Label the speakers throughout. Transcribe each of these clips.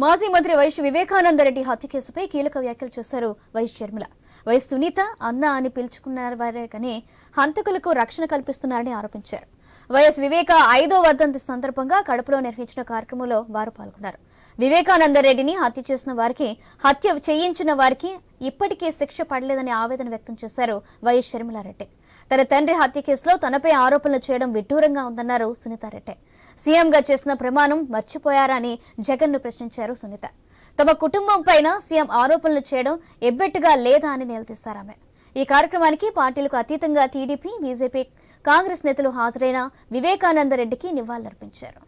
Speaker 1: మాజీ మంత్రి వైఎస్ వివేకానందరెడ్డి హత్య కేసుపై కీలక వ్యాఖ్యలు చేశారు వైఎస్ షర్మిల. వైఎస్ సునీత అన్న అని పిలుచుకున్నారు వారే కానీ హంతకులకు రక్షణ కల్పిస్తున్నారని ఆరోపించారు. వైఎస్ వివేక ఐదో వర్ధంతి సందర్భంగా కడపలో నిర్వహించిన కార్యక్రమంలో వారు పాల్గొన్నారు. వివేకానందరెడ్డిని హత్య చేసిన వారికి హత్య చేయించిన వారికి ఇప్పటికే శిక్ష పడలేదని ఆవేదన వ్యక్తం చేశారు వైఎస్ షర్మిలారెడ్డి. తన తండ్రి హత్య కేసులో తనపై ఆరోపణలు చేయడం విడ్డూరంగా ఉందన్నారు సునీతారెడ్డి. సీఎంగా చేసిన ప్రమాణం మర్చిపోయారా అని జగన్ను ప్రశ్నించారు సునీత. తమ కుటుంబం పైన సీఎం ఆరోపణలు చేయడం ఎబ్బెట్టుగా లేదా అని నిలదీశారు ఆమె. ఈ కార్యక్రమానికి పార్టీలకు అతీతంగా టీడీపీ బీజేపీ కాంగ్రెస్ నేతలు హాజరైన వివేకానందరెడ్డికి నివాళులర్పించారు.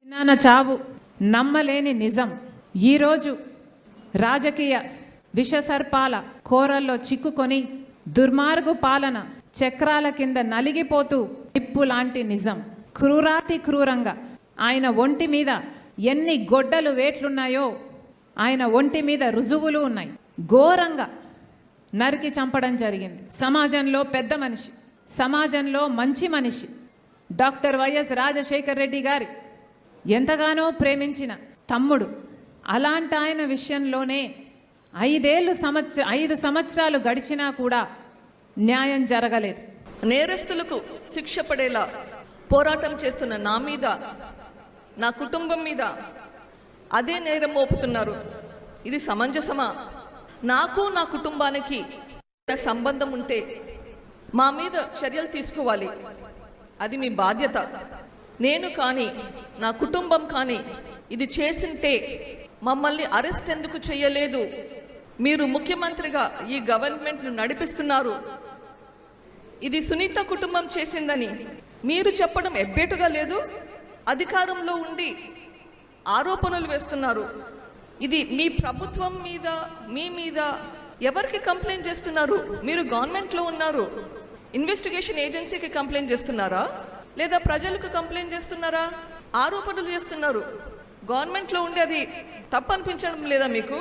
Speaker 2: చిన్నాన చావు? నమ్మలేని నిజం. ఈరోజు రాజకీయ విషసర్పాల కోరల్లో చిక్కుకొని దుర్మార్గు పాలన చక్రాల కింద నలిగిపోతూ నిప్పు లాంటి నిజం. క్రూరాతి క్రూరంగా ఆయన ఒంటి మీద ఎన్ని గొడ్డలు వేట్లున్నాయో ఆయన ఒంటి మీద రుజువులు ఉన్నాయి. ఘోరంగా నరికి చంపడం జరిగింది. సమాజంలో పెద్ద మనిషి సమాజంలో మంచి మనిషి డాక్టర్ వైఎస్ రాజశేఖర్ రెడ్డి గారి ఎంతగానో ప్రేమించిన తమ్ముడు. అలాంటి ఆయన విషయంలోనే ఐదేళ్ళు సంవత్సర ఐదు సంవత్సరాలు గడిచినా కూడా న్యాయం జరగలేదు.
Speaker 3: నేరస్తులకు శిక్ష పడేలా పోరాటం చేస్తున్న నా మీద నా కుటుంబం మీద అదే నేరం మోపుతున్నారు. ఇది సమంజసమా? నాకు నా కుటుంబానికి సంబంధం ఉంటే మా మీద చర్యలు తీసుకోవాలి. అది మీ బాధ్యత. నేను కానీ నా కుటుంబం కానీ ఇది చేసింటే మమ్మల్ని అరెస్ట్ ఎందుకు చేయలేదు? మీరు ముఖ్యమంత్రిగా ఈ గవర్నమెంట్ను నడిపిస్తున్నారు. ఇది సునీత కుటుంబం చేసిందని మీరు చెప్పడం ఎబ్బేటుగా లేదు? అధికారంలో ఉండి ఆరోపణలు వేస్తున్నారు. ఇది మీ ప్రభుత్వం మీద మీ మీద ఎవరికి కంప్లైంట్ చేస్తున్నారు? మీరు గవర్నమెంట్లో ఉన్నారు. ఇన్వెస్టిగేషన్ ఏజెన్సీకి కంప్లైంట్ చేస్తున్నారా? లేదా ప్రజలకు కంప్లైంట్ చేస్తున్నారా? ఆరోపణలు చేస్తున్నారు. గవర్నమెంట్లో ఉండే అది తప్పనిపించడం లేదా మీకు?